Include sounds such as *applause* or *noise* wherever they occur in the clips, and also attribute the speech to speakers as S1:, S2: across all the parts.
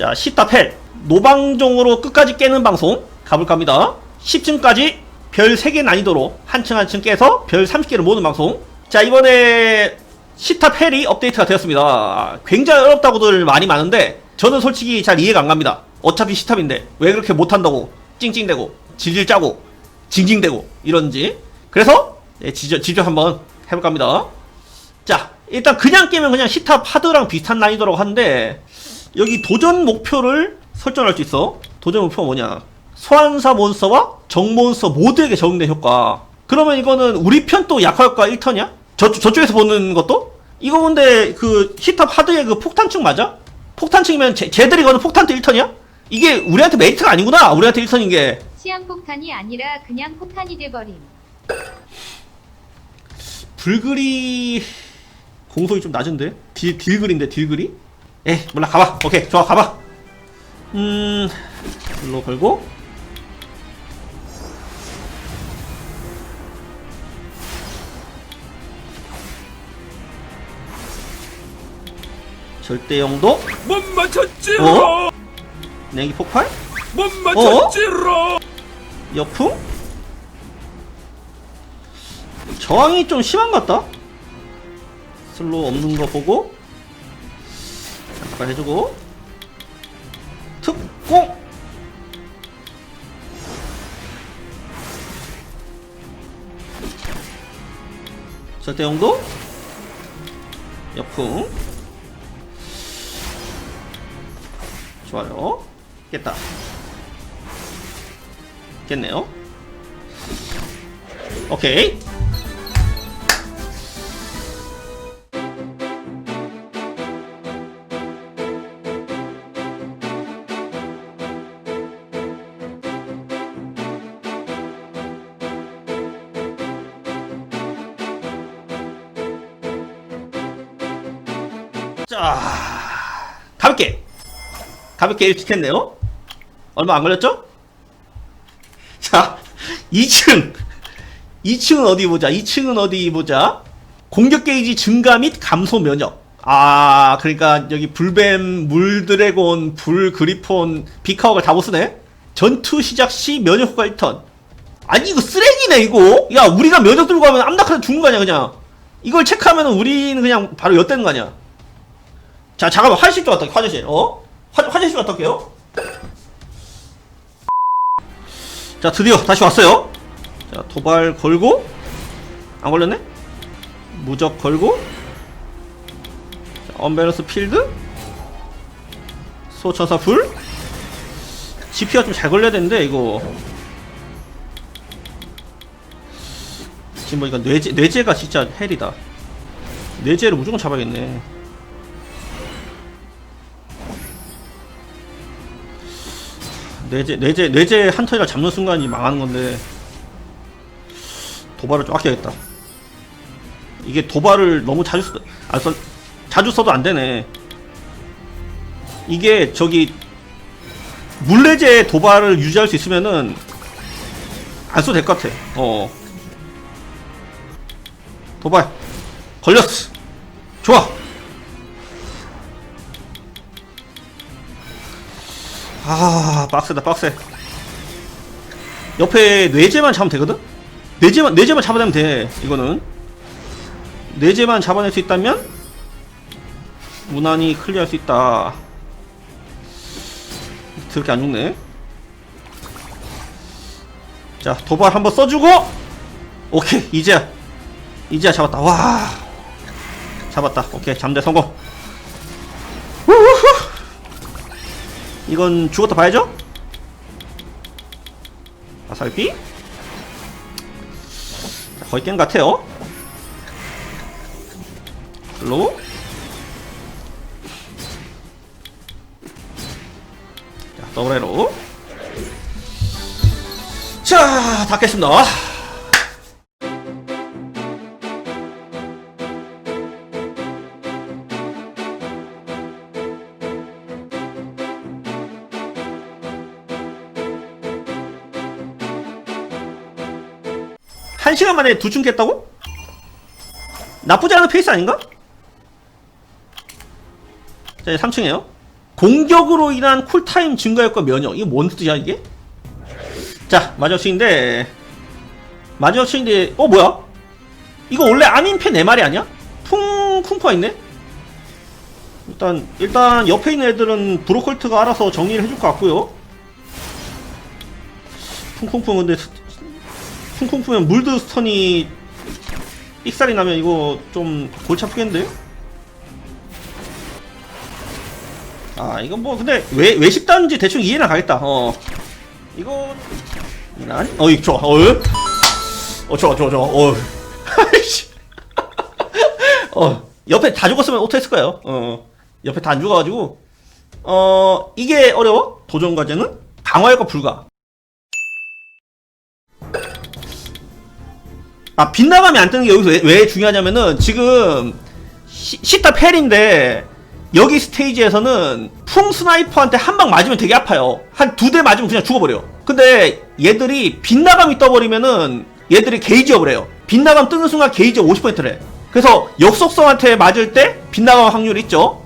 S1: 자, 시타펠. 노방종으로 끝까지 깨는 방송 가볼까 합니다. 10층까지 별 3개 난이도로 한 층 한 층 깨서 별 30개를 모으는 방송. 자, 이번에 시타펠이 업데이트가 되었습니다. 굉장히 어렵다고들 많이 많은데, 저는 솔직히 잘 이해가 안 갑니다. 어차피 시탑인데, 왜 그렇게 못한다고, 찡찡대고, 질질 짜고, 징징대고, 이런지. 그래서, 예, 직접, 직접 한번 해볼까 합니다. 자, 일단 그냥 깨면 그냥 시탑 하드랑 비슷한 난이도라고 하는데 여기 도전 목표를 설정할 수 있어. 도전 목표가 뭐냐? 소환사 몬스터와 정 몬스터 모두에게 적용된 효과. 그러면 이거는 우리 편 또 약화 효과 1턴이야? 저 저쪽에서 보는 것도? 이거 근데 그 시탑 하드의 그 폭탄층 맞아? 폭탄층이면 쟤, 쟤들이 거는 폭탄도 1턴이야? 이게 우리한테 메리트가 아니구나. 우리한테 1턴인 게.
S2: 시한 폭탄이 아니라 그냥 폭탄이 돼버림.
S1: 불그리 공속이 좀 낮은데 딜, 딜글인데 딜글이? 에 몰라 가봐. 오케이 좋아 가봐. 음 일로 걸고. 절대영도.
S3: 못 맞췄지로.
S1: 어? 냉기 폭발?
S3: 못 맞췄지로.
S1: 여풍? 저항이 좀 심한 것 같다. 슬로우 없는 거 보고 잠깐 해주고. 특공! 절대용도. 여풍. 좋아요. 깼다. 깼네요. 오케이 자 가볍게. 가볍게 일찍했네요. 얼마 안 걸렸죠? 자 *laughs* 2층. 2층은 어디 보자. 2층은 어디 보자. 공격 게이지 증가 및 감소 면역. 아 그러니까 여기 불뱀 물드래곤 불 그리폰 비카오가 다 보스네. 전투 시작 시 면역 효과 1턴. 아니 이거 쓰레기네 이거. 야 우리가 면역 들고 가면 암낙하다 죽는 거 아니야 그냥. 이걸 체크하면 우리는 그냥 바로 엿대는 거 아니야 자 잠깐만 화장실 좀 갔다 올게, 화장실. 어? 화, 화장실 갔다 올게요. 자 드디어 다시 왔어요. 자 도발 걸고 안 걸렸네? 무적 걸고 자, 언밸런스 필드. 소천사 불. GP가 좀 잘 걸려야 되는데 이거. 지금 보니까 뇌제, 뇌제가 진짜 헬이다. 뇌제를 무조건 잡아야겠네 뇌제 뇌제 뇌제 한 턴이라 잡는 순간이 망하는 건데 도발을 좀 아껴야겠다. 이게 도발을 너무 자주 써, 아, 써, 자주 써도 안 되네. 이게 저기 물레제 도발을 유지할 수 있으면은 안 써도 될 것 같아. 어. 도발 걸렸어. 좋아. 아 빡세다 빡세 옆에 뇌제만 잡으면 되거든? 뇌제만 뇌제만 잡아내면 돼 이거는. 뇌제만 잡아낼 수 있다면 무난히 클리어할 수 있다. 그렇게 안 죽네. 자 도발 한번 써주고. 오케이 이제야. 이제야 잡았다. 와. 잡았다. 오케이 잠대 성공 이건 죽었다 봐야죠? 아살비? 자, 거의 깬것 같아요. 슬로우. 자, 더블 에로. 자, 다 깼습니다. 한 시간 만에 두층 깼다고? 나쁘지 않은 페이스 아닌가? 자, 이제 3층이에요. 공격으로 인한 쿨타임 증가 효과 면역. 이게 뭔 뜻이야, 이게? 자, 마지막 층인데. 마지막 층인데, 어, 뭐야? 이거 원래 아민패 네 마리 아니야? 쿵, 쿵파가 있네? 일단, 일단, 옆에 있는 애들은 브로콜트가 알아서 정리를 해줄 것 같고요 쿵쿵쿵, 근데, 스- 쿵쿵쿵면 물드 스턴이 삑살이 나면 이거 좀 골치 아프겠는데? 아, 이건 뭐, 근데, 왜, 왜 쉽다는지 대충 이해는 가겠다, 어. 이거, 난, 어, 이 좋아, 어, 어, 좋아, 좋아, 좋아, 어. 아이씨. *laughs* 어, 옆에 다 죽었으면 오토했을 거예요, 어. 옆에 다 안 죽어가지고, 어, 이게 어려워? 도전 과제는? 강화효과 불가. 아, 빗나감이 안 뜨는 게 여기서 왜, 왜 중요하냐면은, 지금, 시, 시타 펠인데, 여기 스테이지에서는 풍 스나이퍼한테 한 방 맞으면 되게 아파요. 한 두 대 맞으면 그냥 죽어버려요. 근데 얘들이 빗나감이 떠버리면은 얘들이 게이지업을 해요. 빗나감 뜨는 순간 게이지 50%래. 그래서 역속성한테 맞을 때 빗나감 확률 있죠.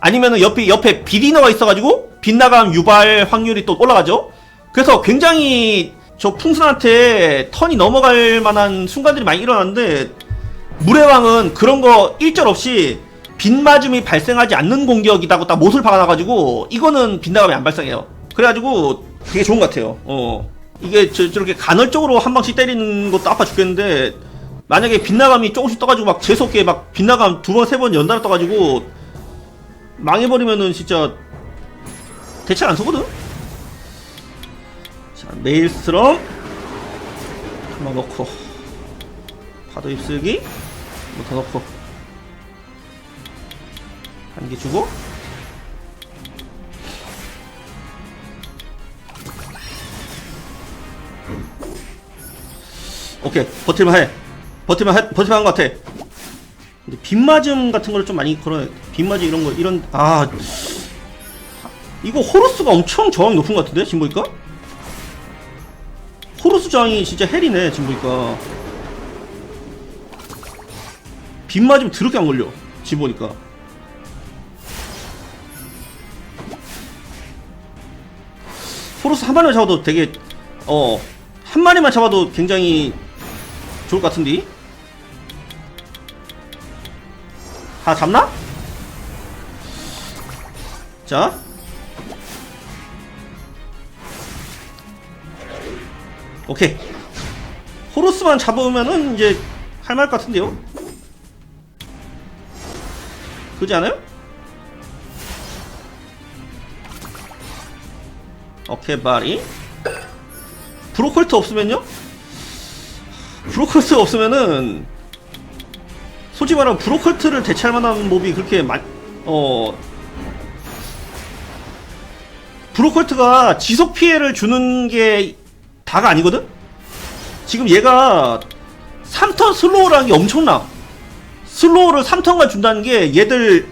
S1: 아니면은 옆에 옆에 비디너가 있어가지고 빗나감 유발 확률이 또 올라가죠. 그래서 굉장히 저 풍선한테 턴이 넘어갈 만한 순간들이 많이 일어났는데 물의 왕은 그런 거 일절 없이 빗맞음이 발생하지 않는 공격이다고 딱 못을 박아놔가지고 이거는 빗나감이 안 발생해요. 그래가지고 되게 좋은 것 같아요. 어 이게 저, 저렇게 간헐적으로 한 방씩 때리는 것도 아파 죽겠는데 만약에 빗나감이 조금씩 떠가지고 막 재수없게 막 빗나감 두 번 세 번 연달아 떠가지고 망해버리면은 진짜 대체 안 서거든? 자, 메일스트럼 한번 넣고 파도 입술기 뭐 더 넣고 한 개 주고. 오케이 버틸만 해. 버틸만 해 버틸만 한것 같아. 근데 빗맞음 같은 거를 좀 많이 걸어 빗맞음 이런 거 이런 아 이거 호루스가 엄청 저항이 높은 것 같은데? 지금 보니까 저항이 진짜 헬이네 지금 보니까. 빗 맞으면 드럽게 안 걸려 지금 보니까. 호루스 한 마리만 잡아도 되게 어 한 마리만 잡아도 굉장히 좋을 것 같은데? 다 잡나? 자 오케이 호루스만 잡으면은 이제 할만할 것 같은데요 그지 않아요? 오케이 바리 브로콜트 없으면요? 브로콜트 없으면은 솔직히 말하면 브로콜트를 대체할 만한 몹이 그렇게 많, 어, 브로콜트가 지속 피해를 주는 게 다가 아니거든? 지금 얘가 3턴 슬로우라는 게 엄청나. 슬로우를 3턴간 준다는 게 얘들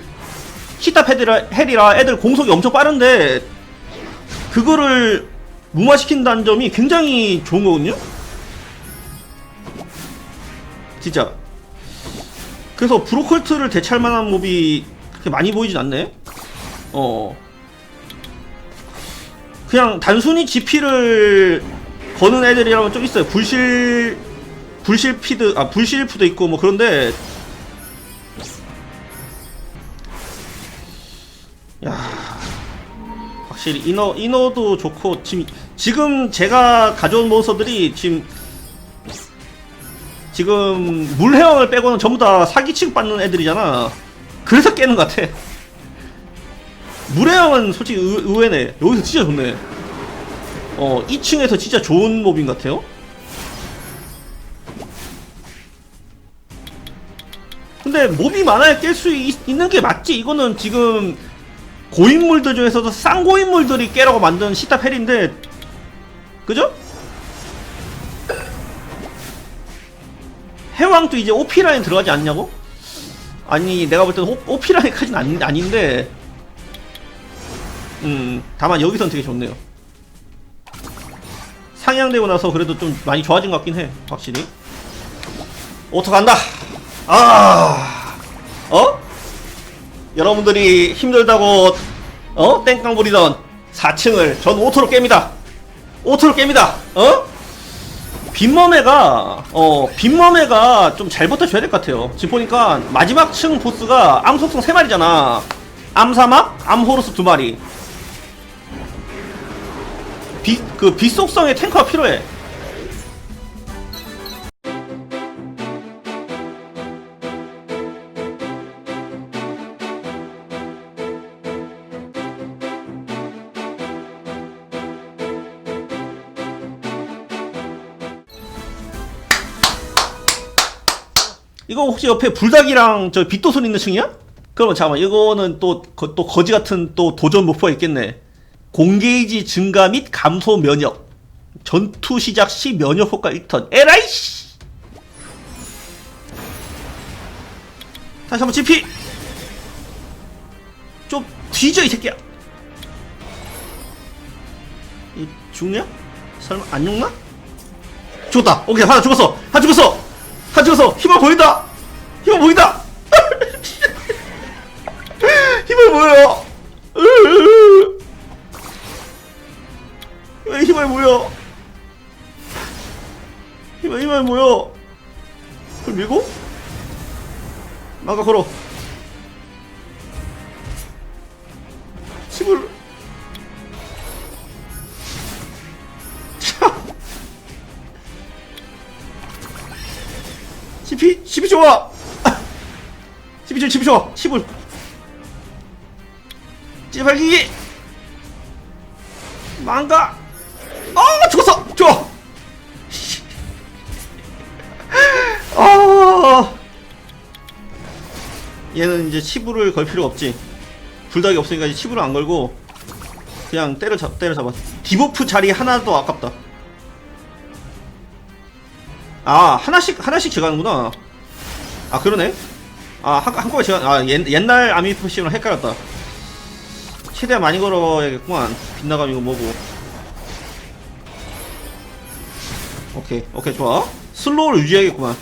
S1: 히타 패드라, 헬이라 애들 공속이 엄청 빠른데 그거를 무마시킨다는 점이 굉장히 좋은 거거든요? 진짜. 그래서 브로콜트를 대체할 만한 몹이 그렇게 많이 보이진 않네. 어. 그냥 단순히 GP를 거는 애들이라면 좀 있어요. 불실 불실 피드 아 불실 프도 있고 뭐 그런데 야 확실히 이너 이너도 좋고 지금 지금 제가 가져온 몬스터들이 지금 지금 물해왕을 빼고는 전부 다 사기 취급받는 애들이잖아. 그래서 깨는 것 같아. 물해왕은 솔직히 의, 의외네. 여기서 진짜 좋네. 어, 2층에서 진짜 좋은 몹인 것 같아요. 근데 몹이 많아야 깰 수 있는 게 맞지. 이거는 지금 고인물들 중에서도 쌍고인물들이 깨라고 만든 시타 펠인데, 그죠? 해왕도 이제 OP 라인 들어가지 않냐고? 아니 내가 볼 때는 OP 라인까지는 아닌, 아닌데 음 다만 여기선 되게 좋네요 상향되고 나서 그래도 좀 많이 좋아진 것 같긴 해 확실히 오토 간다 아 어? 여러분들이 힘들다고 어? 땡깡 부리던 4층을 전 오토로 깹니다. 오토로 깹니다. 어? 빈머메가 어 빈머메가 좀 잘 버텨줘야 될 것 같아요. 지금 보니까 마지막 층 보스가 암속성 3마리잖아. 암사막, 암호루스 2마리. 비, 그 비속성의 탱커가 필요해. 이거 혹시 옆에 불닭이랑 저 빛도순 있는 층이야? 그러면 잠깐만 이거는 또, 거, 또 거지 같은 또 도전 목표가 있겠네. 공게이지 증가 및 감소 면역. 전투 시작 시 면역 효과 1턴. 에라이씨! 다시 한번 GP! 좀 뒤져 이 새끼야. 이 죽냐? 설마 안 죽나? 죽었다. 오케이 하나 죽었어. 하나 죽었어. 하나 죽었어. 힘을 보인다. 힘을 보인다. 힘을 보여. 그걸 밀고 막아 걸어. 차. CP, CP 좋아! CP 좋아, CP 좋아! 10을! 찌발기기! 망가! 아, 죽었어! 얘는 이제 치부를 걸 필요가 없지. 불닭이 없으니까 이제 치부를 안 걸고, 그냥 때려 잡, 때려 잡아. 디버프 자리 하나도 아깝다. 아 하나씩 하나씩 제가하는구나. 아 그러네. 아 한, 한꺼번에 제가 아 옛, 옛날 아미프시랑 헷갈렸다. 최대한 많이 걸어야겠구만. 빗나감 이거 뭐고. 오케이 오케이 좋아. 슬로우를 유지해야겠구만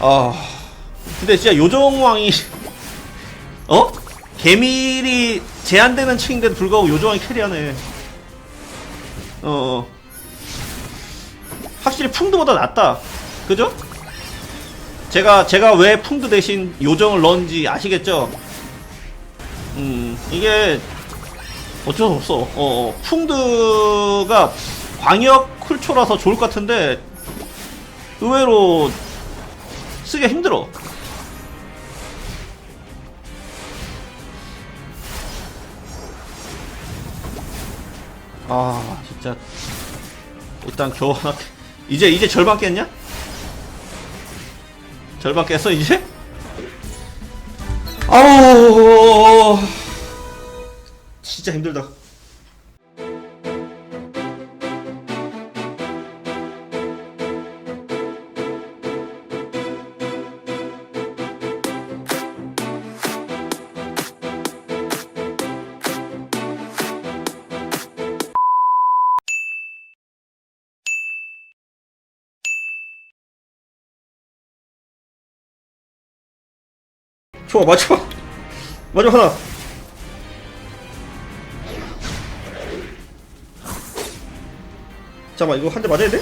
S1: 아 근데 진짜 요정왕이 *laughs* 어? 개밀이 제한되는 층인데도 불구하고 요정왕이 캐리하네. 어, 어. 확실히 풍드보다 낫다. 그죠? 제가, 제가 왜 풍드 대신 요정을 넣은지 아시겠죠? 음, 이게 어쩔 수 없어. 어, 어. 풍드가 광역 쿨초라서 좋을 것 같은데 의외로 쓰기가 힘들어. 아 진짜 일단 겨우 하나 깨- 이제 이제 절반 깼냐? 절반 깼어 이제? 아우 진짜 힘들다. 좋아 마지막 마지막 하나. 잠깐만 이거 한 대 맞아야 돼?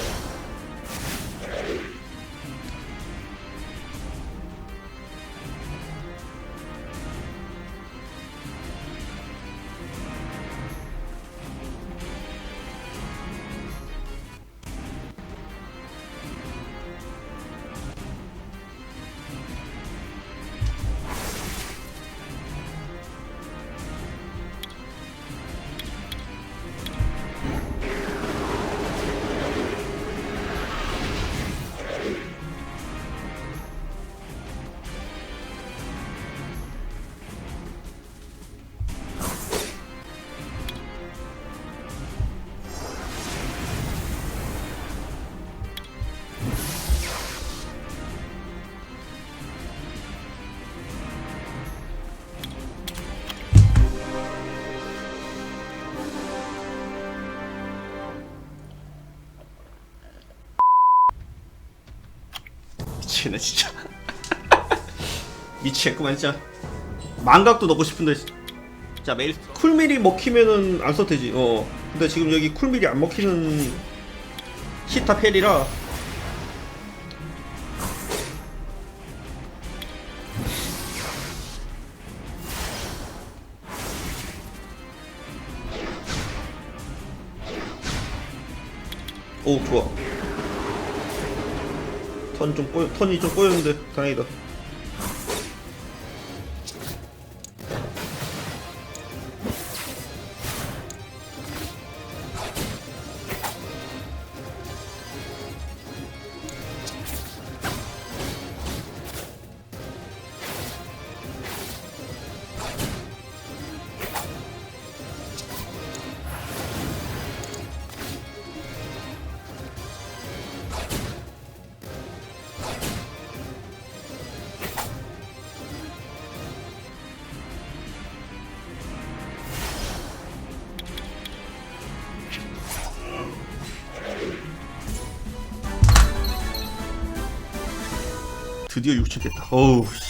S1: 미치겠네 진짜. *laughs* 미치겠구만 진짜. 망각도 넣고 싶은데 자 메일 쿨밀이 먹히면은 안 써도 되지. 어. 근데 지금 여기 쿨밀이 안 먹히는 시타 펠이라. 오 좋아 턴좀 꼬여 턴이 좀 꼬였는데 다행이다 드디어 6층 깼다. 어우 씨